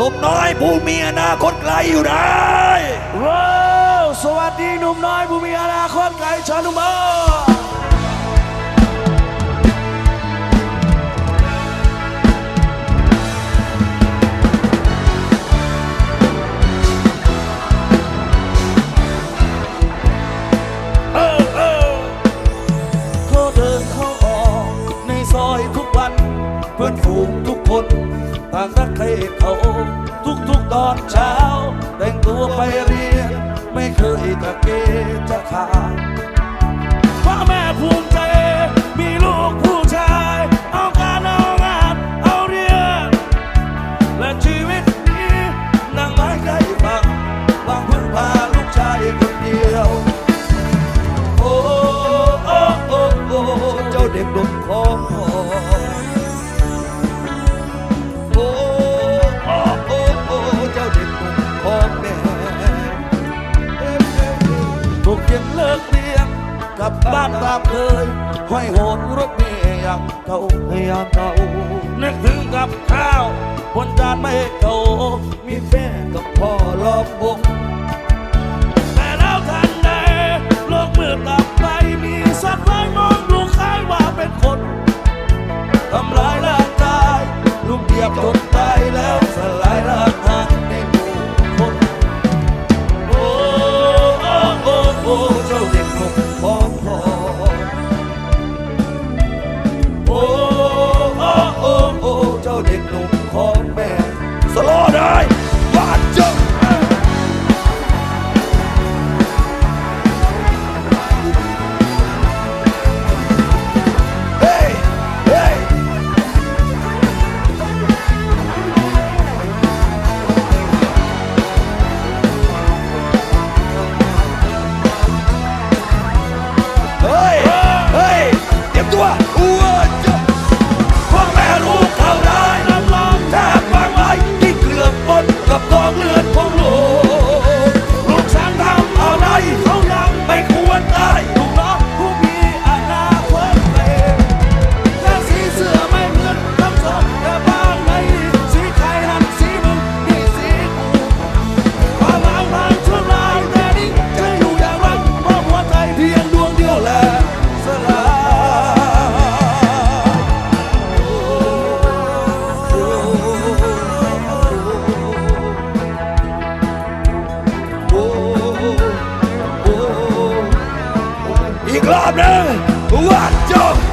นุ่มน้อยผู้มีอนาคตไกลอยู่ได้ว้าวสวัสดีหนุ่มน้อยผู้มีอนาคตไกลชาลุมาเพื่อนฝู คนต่างรักใครเขา ทุกทุกตอนเช้า แต่งตัวไปเรียน ไม่เคยตะเกจะขาดพ่อแม่ภูมิใจ งเลิกเรียนกลับบ้านตามเคยห้อยโหนรถเมยอย่างเก่าอย่างเก่านึกถึงกับข้าวบนจานไม่เก่ามีแม่กับพ่อรอบวง Lord, I glad, man. What?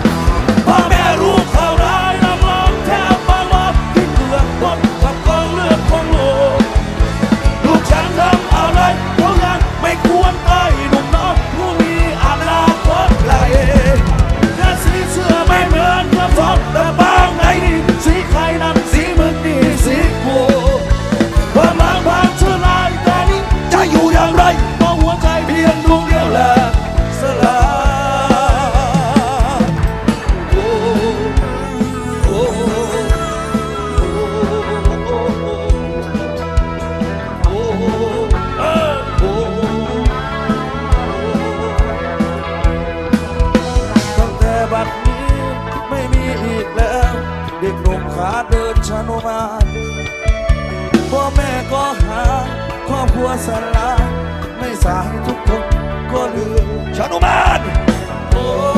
ฉันมาพ่อแม่ก็หาครอบครัวสลาไม่สายทุกคนก็ลืมฉันมานโอ้